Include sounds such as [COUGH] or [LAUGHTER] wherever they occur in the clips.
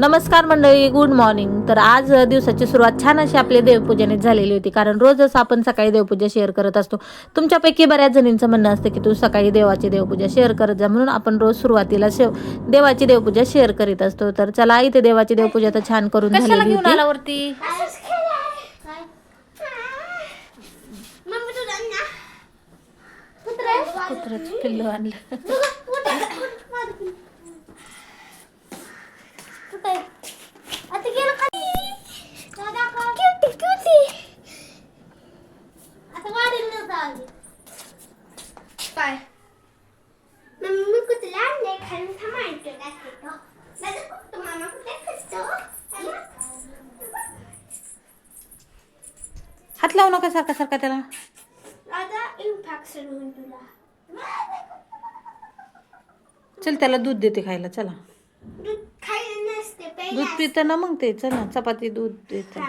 नमस्कार मंडळी good morning तर आज दिवसाची सुरुवात छान अशी आपल्या देवपूजेने झालेली होती कारण रोजच आपण सकाळी देवपूजा शेअर करत असतो. तुमच्यापैकी बऱ्याच जणींचं म्हणणं असतं की तू सकाळी देवाची देवपूजा शेअर करत जा म्हणून आपण रोज सुरुवातीला शेव देवाची देवपूजा शेअर करीत असतो. तर चला इथे देवाची देवपूजा तर छान करून कशाला झालेली घेऊन होती. कुत्र्याचं पिल्लू आणलं [LAUGHS] आता गेलं खाली दादा का क्यूटी क्यूटी आता गाडी नव्हतं आली काय मम्मी कुठला आणले खाली थांबायचं दाखवतो दादा कुठं मामा कुठे खसतो हात लावू नका सारखा सारखा त्याला. चल त्याला दूध देते खायला चला. दूध पितं ना मग ते चला चपाती दूध देते.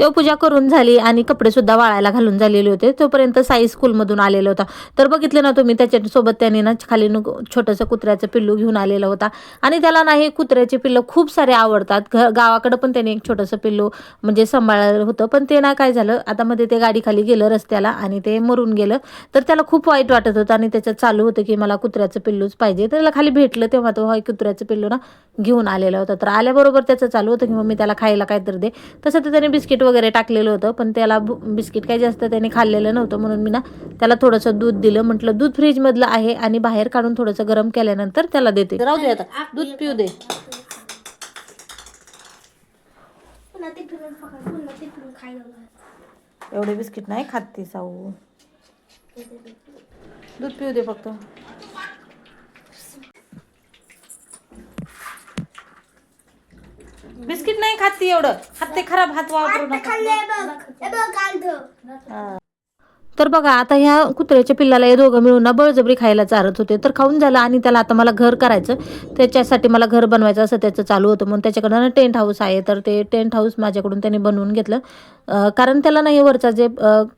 देवपूजा करून झाली आणि कपडेसुद्धा वाळायला घालून झालेले होते. तोपर्यंत साई स्कूलमधून आलेला होता. तर बघितलं ना तुम्ही त्याच्यासोबत त्याने ना खाली छोटंसं कुत्र्याचं पिल्लू घेऊन आलेला होता. आणि त्याला ना हे कुत्र्याचे पिल्लं खूप सारे आवडतात. घ गावाकडं पण त्याने एक छोटंसं पिल्लू म्हणजे सांभाळलं होतं. पण ते ना काय झालं आता मध्ये ते गाडीखाली गेलं रस्त्याला आणि ते मरून गेलं. तर त्याला खूप वाईट वाटत होतं आणि त्याच्यात चालू होतं की मला कुत्र्याचं पिल्लूच पाहिजे. तर त्याला खाली भेटलं तेव्हा तो कुत्र्याचं पिल्लू ना घेऊन आलेला होता. तर आल्याबरोबर त्याचं चालू होतं की मग मी त्याला खायला काहीतरी दे. तसं तर त्याने बिस्किट वगैरे टाकलेलं होतं पण त्याला बिस्किट काही जास्त त्याने खाल्लेलं नव्हतं म्हणून मी ना त्याला थोडंसं दूध दिलं. म्हटलं दूध फ्रीजमधलं आहे आणि बाहेर काढून थोडंसं गरम केल्यानंतर त्याला देते. राहू दे आता. दूध पिऊ दे. एवढे बिस्किट नाही खात ती साऊ. दूध पिऊ दे फक्त. बिस्किट नाही खात ती एवढं. हात ते खराब हात वापरू नका. तर बघा आता ह्या कुत्र्याच्या पिल्लाला हे दोघं मिळून ना बळजबरी खायला चारत होते. तर खाऊन झालं आणि त्याला आता मला घर करायचं. त्याच्यासाठी मला घर बनवायचं असं त्याचं चालू होतं. म्हणून त्याच्याकडं ना टेंट हाऊस आहे. तर ते टेंट हाऊस माझ्याकडून त्याने बनवून घेतलं. कारण त्याला नाही वरचा जे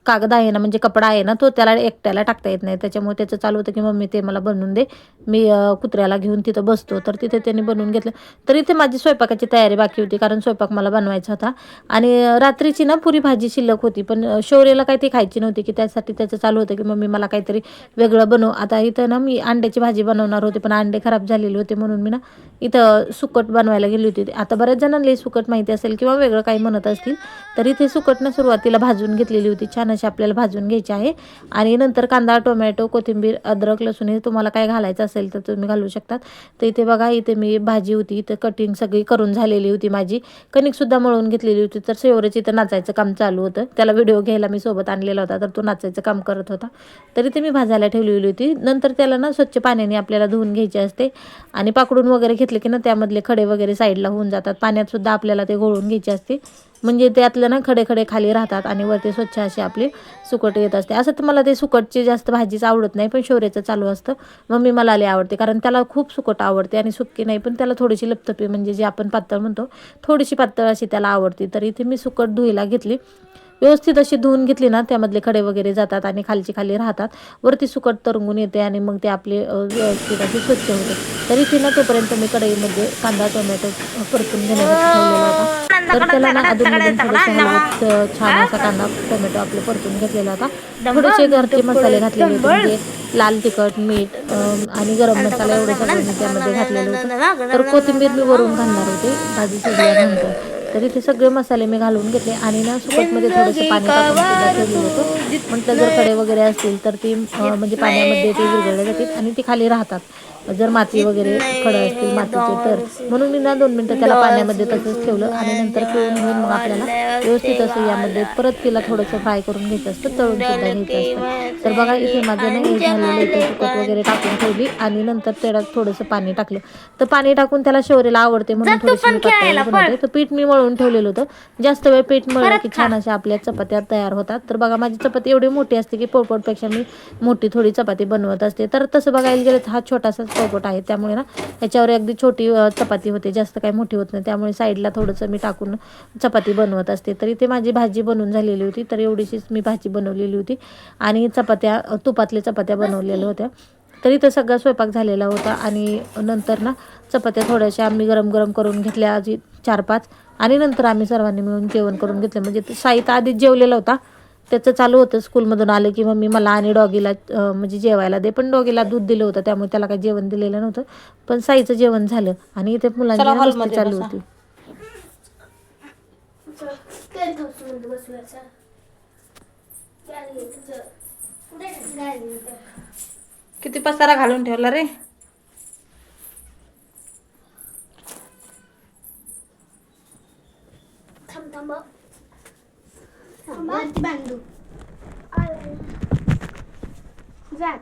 कागद आहे ना म्हणजे कपडा आहे ना तो त्याला एकट्याला टाकता येत नाही. त्याच्यामुळे त्याचं चालू होतं की मम्मी ते मला बनवून दे. मी कुत्र्याला घेऊन तिथं बसतो. तर तिथे त्यांनी बनवून घेतलं. तर इथे माझी स्वयंपाकाची तयारी बाकी होती कारण स्वयंपाक मला बनवायचा होता. आणि रात्रीची ना पुरी भाजी शिल्लक होती. पण शौर्याला काही ती खायची नव्हती की त्यासाठी त्याचं चालू होतं की मम्मी मला काहीतरी वेगळं बनव. आता इथं ना मी अंड्याची भाजी बनवणार होते पण अंडे खराब झालेले होते म्हणून मी ना इथं सुकट बनवायला गेली होती. आता बऱ्याच जणांना सुकट माहिती असेल किंवा वेगळं काही म्हणत असतील तर इथे सुकट ना सुरुवातीला भाजून घेतलेली होती. छान अशी आपल्याला भाजून घ्यायची आहे. आणि नंतर कांदा टोमॅटो कोथिंबीर अद्रक लसूण हे तुम्हाला काय घालायचं असेल तर तुम्ही घालू शकतात. तर इथे बघा इथे मी भाजी होती. इथं कटिंग सगळी करून झालेली होती माझी. कणिकसुद्धा मळून घेतलेली होती. तर सेवरेच इथं नाचायचं काम चालू होतं. त्याला व्हिडिओ घ्यायला मी सोबत आणलेला होता. तर तो नाचायचं काम करत होता. तरी ते मी भाजायला ठेवलेली होती. नंतर त्याला ना स्वच्छ पाण्याने आपल्याला धुवून घ्यायची असते. आणि पाकडून वगैरे घेतले की ना त्यामधले खडे वगैरे साईडला होऊन जातात. पाण्यात सुद्धा आपल्याला ते गोळून घ्यायचे असते. म्हणजे त्यातलं ना खडे खडे खाली राहतात आणि वरती स्वच्छ अशी आपली सुकट येत असते. असं तर मला ते सुकटची जास्त भाजीच आवडत नाही पण शौर्याचं चालू असतं. मम्मी मला लई आवडते कारण त्याला खूप सुकट आवडते आणि सुक्की नाही पण त्याला थोडीशी लपतपी म्हणजे जे आपण पातळ म्हणतो थोडीशी पातळ अशी त्याला आवडते. तर इथे मी सुकट धुईला घेतली. व्यवस्थित अशी धुवून घेतली ना त्यामधले खडे वगैरे जातात आणि खालची खाली राहतात. वरती सुकट तरंगून येते आणि मग ते आपले व्यवस्थित असे स्वच्छ होते. तर इथे ना तोपर्यंत मी कढईमध्ये कांदा टोमॅटो परतून घेण्यासाठी ठेवलेला होता. तर त्याला ना अधून थोडंसं छान असा कांदा टोमॅटो आपलं परतून घेतलेला होता. थोडेसे घरचे मसाले घातलेले होते म्हणजे लाल तिखट मीठ आणि गरम मसाला एवढं सगळं त्यामध्ये घातलेलं होतं. तर कोथिंबीर मी वरून घालणार होते भाजी शिजल्यानंतर तर इथे सगळे मसाले मी घालून घेतले आणि ना सुकटमध्ये थोडंसं पाणी टाकून होतं म्हटलं जर कडे वगैरे असतील तर ती म्हणजे पाण्यामध्ये ते विरघळले जातील आणि ती खाली राहतात. जर माती वगैरे खडं असतील मातीचे तर. म्हणून मी ना दोन मिनटं त्याला पाण्यामध्ये तसंच ठेवलं आणि नंतर पिळून घेऊन मग आपल्याला व्यवस्थित असं यामध्ये परत तिला थोडंसं फ्राय करून घ्यायचं असतं तळून सुद्धा घ्यायचं असतं. तर बघा इथे माझं ना झालेलं इथे सुकट वगैरे टाकून ठेवली आणि नंतर त्याच्यात थोडंसं पाणी टाकलं. तर पाणी टाकून त्याला शौर्याला आवडते म्हणून थोडीशी मी बनवते. तर पीठ मी मळून ठेवलेलं होतं. जास्त वेळ पीठ मळलं की छान अशा आपल्या चपात्या तयार होतात. तर बघा माझी चपाती एवढी मोठी असते की पोळपोटपेक्षा मी मोठी थोडी चपाती बनवत असते. तर तसं बघायला गेलं तर हा छोटासा पोळपोट आहे. त्यामुळे ना याच्यावर अगदी छोटी चपाती होते. जास्त काही मोठी होत नाही. त्यामुळे साईडला थोडंसं मी टाकून चपाती बनवत असते. तर इथे माझी भाजी बनवून झालेली होती. तर एवढीशीच मी भाजी बनवलेली होती. आणि चपात्या तुपातल्या चपात्या बनवलेल्या होत्या. तर इथं सगळा स्वयंपाक झालेला होता. आणि नंतर ना चपात्या थोड्याशा आम्ही गरम गरम करून घेतल्या. आधी चार पाच आणि नंतर आम्ही सर्वांनी मिळून जेवण करून घेतलं म्हणजे ते साई तर आधीच जेवलेला होता त्याचं चालू होतं स्कूलमधून आलं की मम्मी मला आणि डॉगीला म्हणजे जेवायला दे पण डॉगीला दूध दिलं होतं त्यामुळे त्याला काही जेवण दिलेलं नव्हतं पण साईचं जेवण झालं आणि इथे मुलांची चला. होती किती पसारा घालून ठेवला रे Tamam. Tamam. Hadi ben dur. Güzel.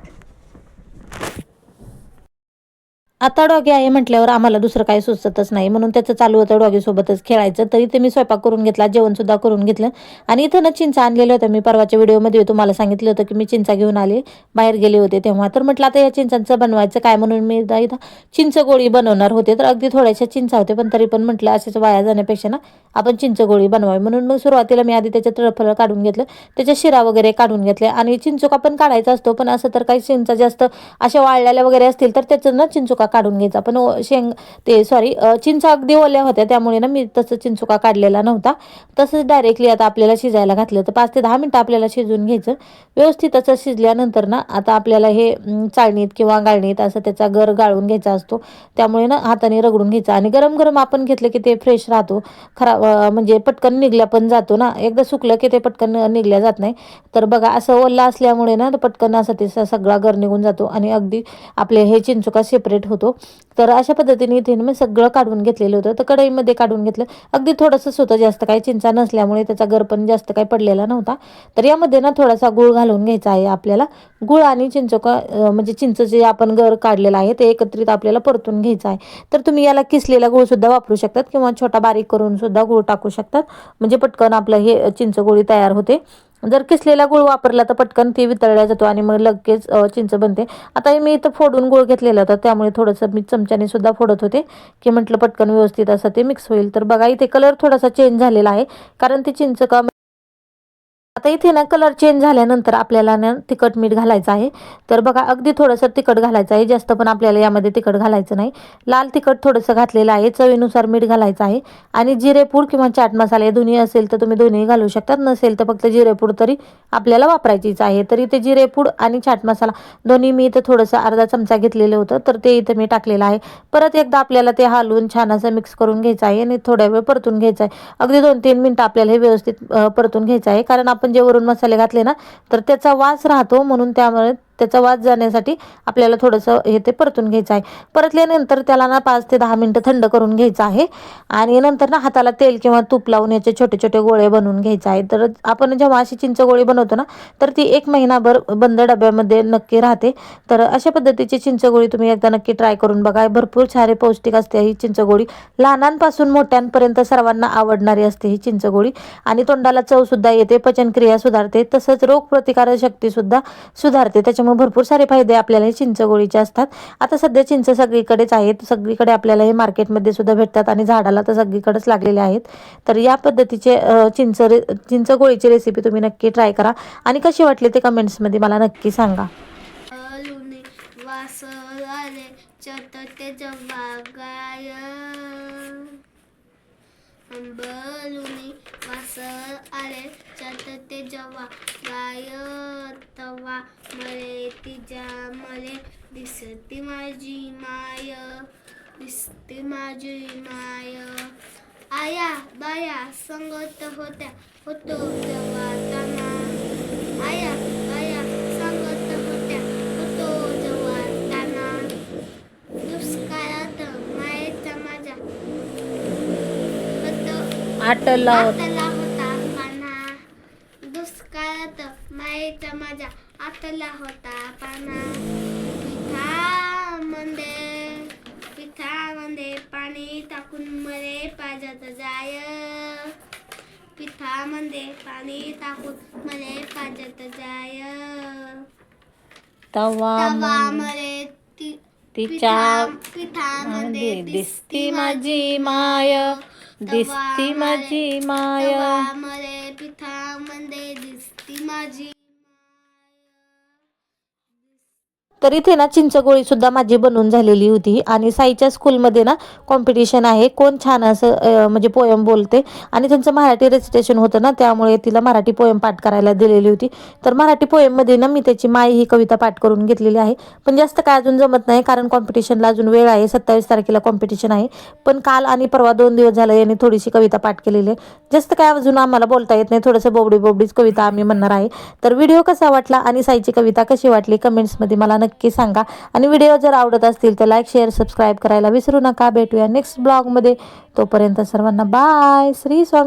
आता डॉगी आहे म्हटल्यावर आम्हाला दुसरं काही सुचतच नाही. म्हणून त्याचं चालू होतं डॉगीसोबतच खेळायचं. तरी ते मी स्वयंपाक करून घेतला जेवणसुद्धा करून घेतलं. आणि इथं ना चिंचा आणलेलं होतं मी परवाच्या व्हिडिओमध्ये तुम्हाला सांगितलं होतं की मी चिंचा घेऊन आले. बाहेर गेले होते तेव्हा. तर म्हटलं आता या चिंचांचं बनवायचं काय? म्हणून मी इथं इथं चिंच गोळी बनवणार होते. तर अगदी थोड्याशा चिंचा होते पण तरी पण म्हटलं असेच वाया जाण्यापेक्षा ना आपण चिंच गोळी बनवावी. म्हणून मग सुरुवातीला मी आधी त्याच्या तळफळ काढून घेतलं. त्याच्या शिरा वगैरे काढून घेतले. आणि चिंचोका पण काढायचा असतो. पण असं तर काही चिंचा जास्त अशा वाळलेल्या वगैरे असतील तर त्याचं ना चिंचोका काढून घ्यायचा. पण शेंग ते सॉरी चिंचा अगदी ओल्या होत्या त्यामुळे ना मी तसं चिंचुका काढलेला नव्हता. तसंच डायरेक्टली आता आपल्याला शिजायला घातलं. तर पाच ते दहा मिनटं आपल्याला शिजून घ्यायचं. व्यवस्थित असं शिजल्यानंतर ना आता आपल्याला हे चाळणीत किंवा गाळणीत असं त्याचा गर गाळून घ्यायचा असतो. त्यामुळे ना हाताने रगडून घ्यायचा. आणि गरम गरम आपण घेतलं की ते फ्रेश राहतो. खराब म्हणजे पटकन निघल्या पण जातो ना. एकदा सुकलं की ते पटकन निघल्या जात नाही. तर बघा असं ओल्ला असल्यामुळे ना पटकन असं ते स- सगळा गर निघून जातो. आणि अगदी आपले हे चिंचुका सेपरेट होतो तर अशा पद्धतीने इथे मी सगळं काढून घेतलेलं होतं. तर कढईमध्ये काढून घेतलं. अगदी थोडंसंच होतं जास्त काही चिंचा नसल्यामुळे त्याचा गरपण जास्त काही पडलेला नव्हता. तर यामध्ये ना थोडासा गुळ घालून घ्यायचा आहे आपल्याला. गुळ आणि चिंचोका म्हणजे चिंच जे आपण गर काढलेलं आहे ते एकत्रित आपल्याला परतून घ्यायचं आहे. तर तुम्ही याला किसलेला गुळसुद्धा वापरू शकतात किंवा छोटा बारीक करून सुद्धा गुळ टाकू शकतात. म्हणजे पटकन आपलं हे चिंचगोळी तयार होते. जर किसलेला गुळ वापरला तर पटकन ती वितळला जातो आणि मग लगेच चिंच बनते. आता मी इथं फोडून गुळ घेतलेला होता त्यामुळे थोडंसं मी चमच्याने सुद्धा फोडत होते. की म्हटलं पटकन व्यवस्थित असं ते मिक्स होईल. तर बघा इथे कलर थोडासा चेंज झालेला आहे. कारण ते चिंच का आता इथे ना कलर चेंज झाल्यानंतर आपल्याला ना तिखट मीठ घालायचं आहे. तर बघा अगदी थोडंसं तिखट घालायचं आहे. जास्त पण आपल्याला यामध्ये तिखट घालायचं नाही. लाल तिखट थोडंसं घातलेलं आहे. चवीनुसार मीठ घालायचं आहे. आणि जिरेपूड किंवा चाट मसाला हे दोन्ही असेल तर तुम्ही दोन्ही घालू शकतात. नसेल तर फक्त जिरेपूड तरी आपल्याला वापरायचीच आहे. तर इथे जिरेपूड आणि चाट मसाला दोन्ही मी इथं थोडंसं अर्धा चमचा घेतलेलं होतं. तर ते इथं मी टाकलेलं आहे. परत एकदा आपल्याला ते हलवून छान असं मिक्स करून घ्यायचं आहे आणि थोड्या वेळ परतून घ्यायचं आहे. अगदी दोन तीन मिनटं आपल्याला हे व्यवस्थित परतून घ्यायचं आहे. कारण आपण जे वरून मसाले घातले ना तर त्याचा वास राहतो म्हणून त्यामुळे त्याचा वास जाण्यासाठी आपल्याला थोडंसं हे ते परतून घ्यायचं आहे. परतल्यानंतर त्याला ना पाच ते दहा मिनटं थंड करून घ्यायचं आहे. आणि नंतर ना हाताला तेल किंवा तूप लावून याचे छोटे छोटे गोळे बनवून घ्यायचे आहे. तर आपण जेव्हा अशी चिंच गोळी बनवतो ना तर ती एक महिनाभर बंद डब्यामध्ये नक्की राहते. तर अशा पद्धतीची चिंचगोळी तुम्ही एकदा नक्की ट्राय करून बघा. भरपूर सारे पौष्टिक असते ही चिंचगोळी लहानांपासून मोठ्यांपर्यंत सर्वांना आवडणारी असते ही चिंचगोळी आणि तोंडाला चवसुद्धा येते पचनक्रिया सुधारते. तसंच रोगप्रतिकारक शक्तीसुद्धा सुधारते. त्याच्यामुळे भरपूर सारे फायदे आपल्याला हे चिंचगोळीचे असतात. आता सध्या चिंच सगळीकडेच आहेत. सगळीकडे आपल्याला हे मार्केटमध्ये सुद्धा भेटतात आणि झाडाला तर सगळीकडेच लागलेले आहेत. तर या पद्धतीचे चिंच रे चिंचगोळीची रेसिपी तुम्ही नक्की ट्राय करा. आणि कशी वाटली ते कमेंट्समध्ये मला नक्की सांगा. लुणे आले चतते जवागाय जवा गाय तवा मले तिच्या मले दिसती माझी माय दिसती माझी माय. आया बाया संगत होत्या होतो जवा तना आया बाया सांगत होत्या होतो जवाताना दुष्काळात मायेचा माझा. होतो. आटला आतला होता पाना पिठामध्ये पिठामध्ये पाणी टाकून मरे पाजत जाय पिठामध्ये पाणी टाकून मले पाजत जाय तवा मले ती तिच्या पिठा- पिठामध्ये मध्ये दिसती माझी माय दिसती माझी माय तवा मले पिठामध्ये दिसती माझी तर इथे ना चिंचगोळी सुद्धा माझी बनवून झालेली होती. आणि साईच्या स्कूलमध्ये ना कॉम्पिटिशन आहे. कोण छान असं म्हणजे पोयम बोलते. आणि त्यांचं मराठी रेसिटेशन होतं ना त्यामुळे तिला मराठी पोयम पाठ करायला दिलेली होती. तर मराठी पोयममध्ये ना मी त्याची माई ही कविता पाठ करून घेतलेली आहे. पण जास्त काय अजून जमत नाही कारण कॉम्पिटिशनला अजून वेळ आहे. सत्तावीस तारखेला कॉम्पिटिशन आहे. पण काल आणि परवा दोन दिवस झालं यांनी थोडीशी कविता पाठ केलेली आहे. जास्त काय अजून आम्हाला बोलता येत नाही. थोडंसं बोबडी बोबडीच कविता आम्ही म्हणणार आहे. तर व्हिडिओ कसा वाटला आणि साईची कविता कशी वाटली? कमेंट्समध्ये मला नक्की सांगा. आणि व्हिडिओ जर आवडत असतील तर लाईक शेअर सबस्क्राईब करायला विसरू नका. भेटूया नेक्स्ट ब्लॉगमध्ये तोपर्यंत सर्वांना बाय श्री स्वामी